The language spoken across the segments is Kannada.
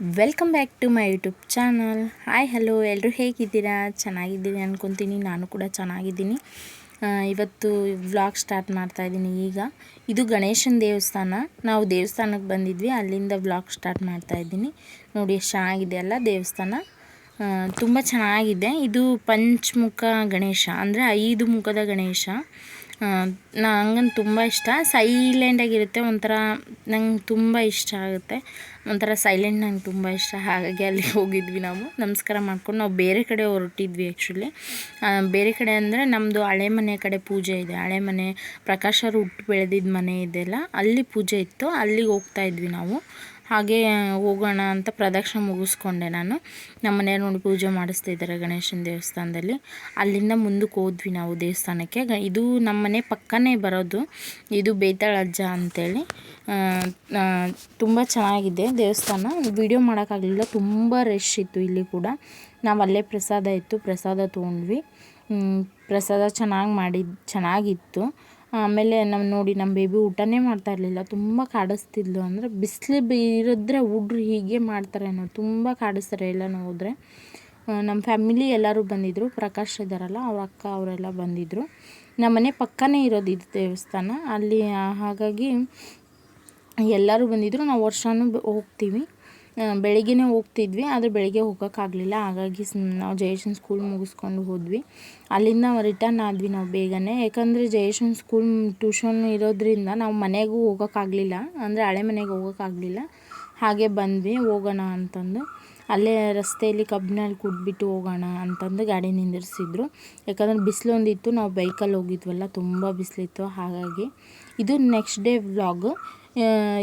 Welcome back to my YouTube channel hi hello ಎಲ್ಲರೂ ಹೇಗಿದ್ದೀರಾ? ಚೆನ್ನಾಗಿದ್ದೀನಿ ಅಂದ್ಕೊತೀನಿ ನಾನು ಕೂಡ ಚೆನ್ನಾಗಿದ್ದೀನಿ. ಇವತ್ತು ವ್ಲಾಗ್ ಸ್ಟಾರ್ಟ್ ಮಾಡ್ತಾಯಿದ್ದೀನಿ ಈಗ. ಇದು ಗಣೇಶನ ದೇವಸ್ಥಾನ. ನಾವು ದೇವಸ್ಥಾನಕ್ಕೆ ಬಂದಿದ್ವಿ. ಅಲ್ಲಿಂದ ವ್ಲಾಗ್ ಸ್ಟಾರ್ಟ್ ಮಾಡ್ತಾ ಇದ್ದೀನಿ. ನೋಡಿ, ಎಷ್ಟು ಚೆನ್ನಾಗಿದೆ ಅಲ್ಲ ದೇವಸ್ಥಾನ. ತುಂಬ ಚೆನ್ನಾಗಿದೆ. ಇದು ಪಂಚಮುಖ ಗಣೇಶ. ಅಂದರೆ ಐದು ಮುಖದ ಗಣೇಶ. ನಂಗಂದು ತುಂಬ ಇಷ್ಟ. ಸೈಲೆಂಟಾಗಿರುತ್ತೆ ಒಂಥರ ನಂಗೆ ತುಂಬ ಇಷ್ಟ ಆಗುತ್ತೆ. ಒಂಥರ ಸೈಲೆಂಟ್ ನಂಗೆ ತುಂಬ ಇಷ್ಟ. ಹಾಗಾಗಿ ಅಲ್ಲಿಗೆ ಹೋಗಿದ್ವಿ ನಾವು. ನಮಸ್ಕಾರ ಮಾಡ್ಕೊಂಡು ನಾವು ಬೇರೆ ಕಡೆ ಹೊರಟಿದ್ವಿ ಆ್ಯಕ್ಚುಲಿ ಬೇರೆ ಕಡೆ ಅಂದರೆ ನಮ್ಮದು ಹಳೆ ಮನೆ ಕಡೆ ಪೂಜೆ ಇದೆ. ಹಳೆ ಮನೆ, ಪ್ರಕಾಶ್ ಅವರು ಹುಟ್ಟು ಬೆಳೆದಿದ್ದ ಮನೆ ಇದೆಯಲ್ಲ ಅಲ್ಲಿ ಪೂಜೆ ಇತ್ತು. ಅಲ್ಲಿಗೆ ಹೋಗ್ತಾ ಇದ್ವಿ ನಾವು. ಹಾಗೆ ಹೋಗೋಣ ಅಂತ ಪ್ರದಕ್ಷಿಣೆ ಮುಗಿಸ್ಕೊಂಡೆ ನಾನು. ನಮ್ಮ ಮನೆಯವ್ರು ನೋಡಿ ಪೂಜೆ ಮಾಡಿಸ್ತಿದ್ದಾರೆ ಗಣೇಶನ ದೇವಸ್ಥಾನದಲ್ಲಿ. ಅಲ್ಲಿಂದ ಮುಂದಕ್ಕೆ ಹೋದ್ವಿ ನಾವು ದೇವಸ್ಥಾನಕ್ಕೆ. ಇದು ನಮ್ಮ ಮನೆ ಪಕ್ಕನೇ ಬರೋದು. ಇದು ಬೇತಾಳ ಅಜ್ಜ ಅಂತೇಳಿ. ತುಂಬ ಚೆನ್ನಾಗಿದೆ ದೇವಸ್ಥಾನ. ವಿಡಿಯೋ ಮಾಡೋಕ್ಕಾಗಲಿಲ್ಲ, ತುಂಬ ರಶ್ ಇತ್ತು ಇಲ್ಲಿ ಕೂಡ. ನಾವು ಅಲ್ಲೇ ಪ್ರಸಾದ ಇತ್ತು, ಪ್ರಸಾದ ತೊಗೊಂಡ್ವಿ. ಪ್ರಸಾದ ಚೆನ್ನಾಗಿ ಮಾಡಿದ್ದು ಚೆನ್ನಾಗಿತ್ತು. ಆಮೇಲೆ ನಾವು ನೋಡಿ ನಮ್ಮ ಬೇಬಿ ಊಟನೇ ಮಾಡ್ತಾ ಇರಲಿಲ್ಲ. ತುಂಬ ಕಾಡಿಸ್ತಿದ್ಲು ಅಂದರೆ ಬಿಸಿಲು ಇರಿದ್ರೆ ಹುಡ್ರು ಹೀಗೆ ಮಾಡ್ತಾರೇನೋ ತುಂಬ ಕಾಡಿಸ್ತಾರೆ ಎಲ್ಲನೂ ಹೋದರೆ. ನಮ್ಮ ಫ್ಯಾಮಿಲಿ ಎಲ್ಲರೂ ಬಂದಿದ್ದರು ಪ್ರಕಾಶ್ ಇದ್ದಾರಲ್ಲ ಅವ್ರ ಅಕ್ಕ ಅವರೆಲ್ಲ ಬಂದಿದ್ದರು ನಮ್ಮ ಮನೆ ಪಕ್ಕನೇ ಇರೋದು ಇದು ದೇವಸ್ಥಾನ. ಅಲ್ಲಿ ಹಾಗಾಗಿ ಎಲ್ಲರೂ ಬಂದಿದ್ದರು ನಾವು ವರ್ಷವೂ ಹೋಗ್ತೀವಿ. ಬೆಳಿಗ್ಗೆನೇ ಹೋಗ್ತಿದ್ವಿ, ಆದರೆ ಬೆಳಗ್ಗೆ ಹೋಗೋಕ್ಕಾಗಲಿಲ್ಲ ಹಾಗಾಗಿ ನಾವು ಜಯೇಶನ್ ಸ್ಕೂಲ್ ಮುಗಿಸ್ಕೊಂಡು ಹೋದ್ವಿ. ಅಲ್ಲಿಂದ ರಿಟರ್ನ್ ಆದ್ವಿ ನಾವು ಬೇಗನೆ. ಯಾಕಂದರೆ ಜಯೇಶನ್ ಸ್ಕೂಲ್ ಟ್ಯೂಷನ್ ಇರೋದ್ರಿಂದ ನಾವು ಮನೆಗೂ ಹೋಗೋಕ್ಕಾಗಲಿಲ್ಲ ಅಂದರೆ ಹಳೆ ಮನೆಗೆ ಹೋಗೋಕ್ಕಾಗಲಿಲ್ಲ ಹಾಗೆ ಬಂದ್ವಿ, ಹೋಗೋಣ ಅಂತಂದು. ಅಲ್ಲೇ ರಸ್ತೆಯಲ್ಲಿ ಕಬ್ಬಿನಲ್ಲಿ ಕುಟ್ಬಿಟ್ಟು ಹೋಗೋಣ ಅಂತಂದು ಗಾಡಿ ನಿಂದಿರಿಸಿದ್ರು. ಯಾಕಂದ್ರೆ ಬಿಸಿಲೊಂದಿತ್ತು ನಾವು ಬೈಕಲ್ಲಿ ಹೋಗಿದ್ವಲ್ಲ, ತುಂಬ ಬಿಸಿಲಿತ್ತು. ಹಾಗಾಗಿ ಇದು ನೆಕ್ಸ್ಟ್ ಡೇ ವ್ಲಾಗು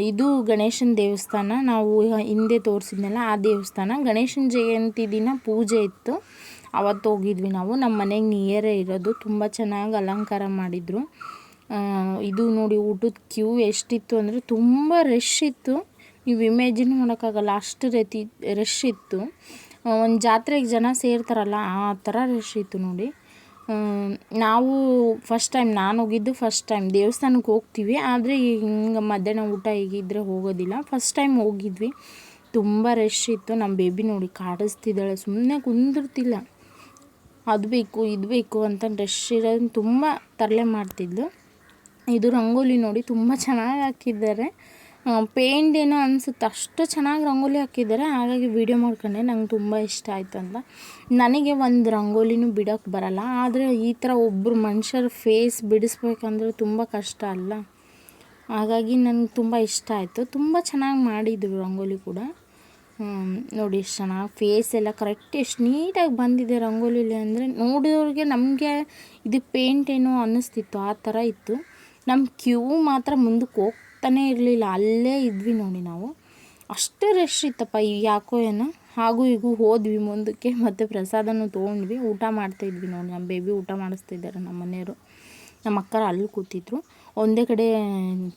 ಇದು ಗಣೇಶನ ದೇವಸ್ಥಾನ. ನಾವು ಹಿಂದೆ ತೋರಿಸಿದ್ನಲ್ಲ ಆ ದೇವಸ್ಥಾನ. ಗಣೇಶನ ಜಯಂತಿ ದಿನ ಪೂಜೆ ಇತ್ತು. ಅವತ್ತು ಹೋಗಿದ್ವಿ ನಾವು. ನಮ್ಮ ಮನೆಗೆ ನಿಯರೇ ಇರೋದು. ತುಂಬ ಚೆನ್ನಾಗಿ ಅಲಂಕಾರ ಮಾಡಿದರು. ಇದು ನೋಡಿ ಊಟದ ಕ್ಯೂ ಎಷ್ಟಿತ್ತು ಅಂದರೆ ತುಂಬ ರಶ್ ಇತ್ತು. ನೀವು ಇಮೇಜಿನ್ ಮಾಡೋಕ್ಕಾಗಲ್ಲ, ಅಷ್ಟು ರೀತಿ ರಶ್ ಇತ್ತು. ಒಂದು ಜಾತ್ರೆಗೆ ಜನ ಸೇರ್ತಾರಲ್ಲ, ಆ ಥರ ರಶ್ ಇತ್ತು ನೋಡಿ. ನಾವು ಫಸ್ಟ್ ಟೈಮ್ ನಾನು ಹೋಗಿದ್ದು ಫಸ್ಟ್ ಟೈಮ್ ದೇವಸ್ಥಾನಕ್ಕೆ ಹೋಗ್ತೀವಿ, ಆದರೆ ಹಿಂಗೆ ಮಧ್ಯಾಹ್ನ ಊಟ ಹೀಗಿದ್ರೆ ಹೋಗೋದಿಲ್ಲ. ಫಸ್ಟ್ ಟೈಮ್ ಹೋಗಿದ್ವಿ. ತುಂಬ ರಶ್ ಇತ್ತು. ನಮ್ಮ ಬೇಬಿ ನೋಡಿ ಕಾಡಿಸ್ತಿದ್ದಾಳೆ. ಸುಮ್ಮನೆ ಕುಂದಿರ್ತಿಲ್ಲ. ಅದು ಬೇಕು, ಇದು ಬೇಕು ಅಂತ ರಶ್ ಇರೋದನ್ನ ತುಂಬ ತರಲೆ ಮಾಡ್ತಿದ್ಲು. ಇದು ರಂಗೋಲಿ ನೋಡಿ ತುಂಬ ಚೆನ್ನಾಗಿ ಹಾಕಿದ್ದಾರೆ. ಪೇಂಟ್ ಏನೋ ಅನಿಸುತ್ತೆ. ಅಷ್ಟು ಚೆನ್ನಾಗಿ ರಂಗೋಲಿ ಹಾಕಿದ್ದಾರೆ. ಹಾಗಾಗಿ ವೀಡಿಯೋ ಮಾಡ್ಕೊಂಡೆ. ನಂಗೆ ತುಂಬ ಇಷ್ಟ ಆಯಿತು ಅಂತ. ನನಗೆ ಒಂದು ರಂಗೋಲಿನೂ ಬಿಡೋಕ್ಕೆ ಬರಲ್ಲ. ಆದರೆ ಈ ಥರ ಒಬ್ಬರು ಮನುಷ್ಯರ ಫೇಸ್ ಬಿಡಿಸ್ಬೇಕಂದ್ರೆ ತುಂಬ ಕಷ್ಟ ಅಲ್ಲ. ಹಾಗಾಗಿ ನನಗೆ ತುಂಬ ಇಷ್ಟ ಆಯಿತು. ತುಂಬ ಚೆನ್ನಾಗಿ ಮಾಡಿದರು ರಂಗೋಲಿ ಕೂಡ. ನೋಡಿ ಎಷ್ಟು ಚೆನ್ನಾಗಿ ಫೇಸ್ ಎಲ್ಲ ಕರೆಕ್ಟ್ ಎಷ್ಟು ನೀಟಾಗಿ ಬಂದಿದೆ ರಂಗೋಲಿಲಿ ಅಂದರೆ ನೋಡಿದವ್ರಿಗೆ ನಮಗೆ ಇದು ಪೇಂಟ್ ಏನೋ ಅನ್ನಿಸ್ತಿತ್ತು. ಆ ಥರ ಇತ್ತು. ನಮ್ಮ ಕ್ಯೂ ಮಾತ್ರ ಮುಂದಕ್ಕೆ ಹೋಗ್ತಾನೆ ಇರಲಿಲ್ಲ, ಅಲ್ಲೇ ಇದ್ವಿ ನೋಡಿ ನಾವು. ಅಷ್ಟು ರಶ್ ಇತ್ತಪ್ಪ ಯಾಕೋ ಏನೋ, ಹಾಗೂ ಹೀಗೂ ಹೋದ್ವಿ ಮುಂದಕ್ಕೆ, ಮತ್ತು ಪ್ರಸಾದನೂ ತೊಗೊಂಡ್ವಿ. ಊಟ ಮಾಡ್ತಾಯಿದ್ವಿ ನೋಡಿ, ನಮ್ಮ ಬೇಬಿ ಊಟ ಮಾಡಿಸ್ತಿದ್ದಾರೆ ನಮ್ಮ ಮನೆಯವರು. ನಮ್ಮ ಅಕ್ಕರು ಅಲ್ಲಿ ಕೂತಿದ್ರು. ಒಂದೇ ಕಡೆ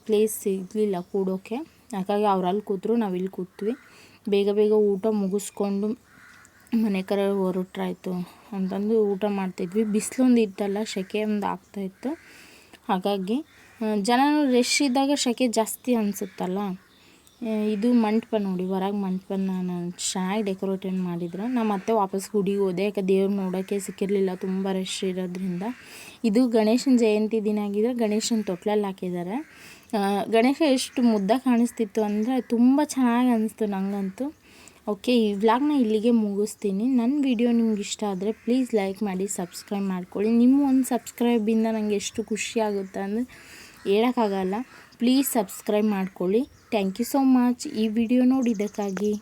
ಪ್ಲೇಸ್ ಸಿಗಲಿಲ್ಲ ಕೂಡೋಕ್ಕೆ ಹಾಗಾಗಿ ಅವ್ರು ಅಲ್ಲಿ ಕೂತರು, ನಾವು ಇಲ್ಲಿ ಕೂತ್ವಿ. ಬೇಗ ಬೇಗ ಊಟ ಮುಗಿಸ್ಕೊಂಡು ಮನೆ ಕಡೆ ಹೊರಟ್ರಾಯ್ತು ಅಂತಂದು ಊಟ ಮಾಡ್ತಿದ್ವಿ ಬಿಸಿಲೊಂದು ಇತ್ತಲ್ಲ ಸೆಕೆ ಒಂದು ಆಗ್ತಾಯಿತ್ತು ಹಾಗಾಗಿ ಆ, ಜನ ರಶ್ ಇದ್ದಾಗ ಸೆಕೆ ಜಾಸ್ತಿ ಅನಿಸುತ್ತಲ್ಲ? ಇದು ಮಂಟಪ ನೋಡಿ ಹೊರಗೆ ಮಂಟಪನ ನಾನು ಚೆನ್ನಾಗಿ ಡೆಕೋರೇಟೆಡ್ ಮಾಡಿದ್ರು. ನಮ್ಮ ಮತ್ತೆ ವಾಪಸ್ ಗುಡಿಗೆ ಹೋದೆ ಯಾಕೆ ದೇವ್ರು ನೋಡೋಕ್ಕೆ ಸಿಕ್ಕಿರಲಿಲ್ಲ ತುಂಬ ರಶ್ ಇರೋದ್ರಿಂದ. ಇದು ಗಣೇಶನ ಜಯಂತಿ ದಿನ ಆಗಿದ್ರೆ ಗಣೇಶನ ತೊಟ್ಲಲ್ಲಿ ಹಾಕಿದ್ದಾರೆ ಗಣೇಶ ಎಷ್ಟು ಮುದ್ದ ಕಾಣಿಸ್ತಿತ್ತು ಅಂದರೆ ತುಂಬ ಚೆನ್ನಾಗಿ ಅನಿಸ್ತು ನನಗಂತೂ ಓಕೆ ಈ ವ್ಲಾಗ್ನ ಇಲ್ಲಿಗೆ ಮುಗಿಸ್ತೀನಿ. ನನ್ನ ವಿಡಿಯೋ ನಿಮ್ಗೆ ಇಷ್ಟ ಆದರೆ ಪ್ಲೀಸ್ ಲೈಕ್ ಮಾಡಿ ಸಬ್ಸ್ಕ್ರೈಬ್ ಮಾಡ್ಕೊಳ್ಳಿ. ನಿಮ್ಮ ಒಂದು ಸಬ್ಸ್ಕ್ರೈಬಿಂದ ನನಗೆ ಎಷ್ಟು ಖುಷಿ ಆಗುತ್ತೆ ಅಂದರೆ ಹೇಳೋಕ್ಕಾಗಲ್ಲ. ಪ್ಲೀಸ್ ಸಬ್ಸ್ಕ್ರೈಬ್ ಮಾಡ್ಕೊಳ್ಳಿ. ಥ್ಯಾಂಕ್ ಯು ಸೋ ಮಚ್ ಈ ವಿಡಿಯೋ ನೋಡಿದ್ದಕ್ಕಾಗಿ.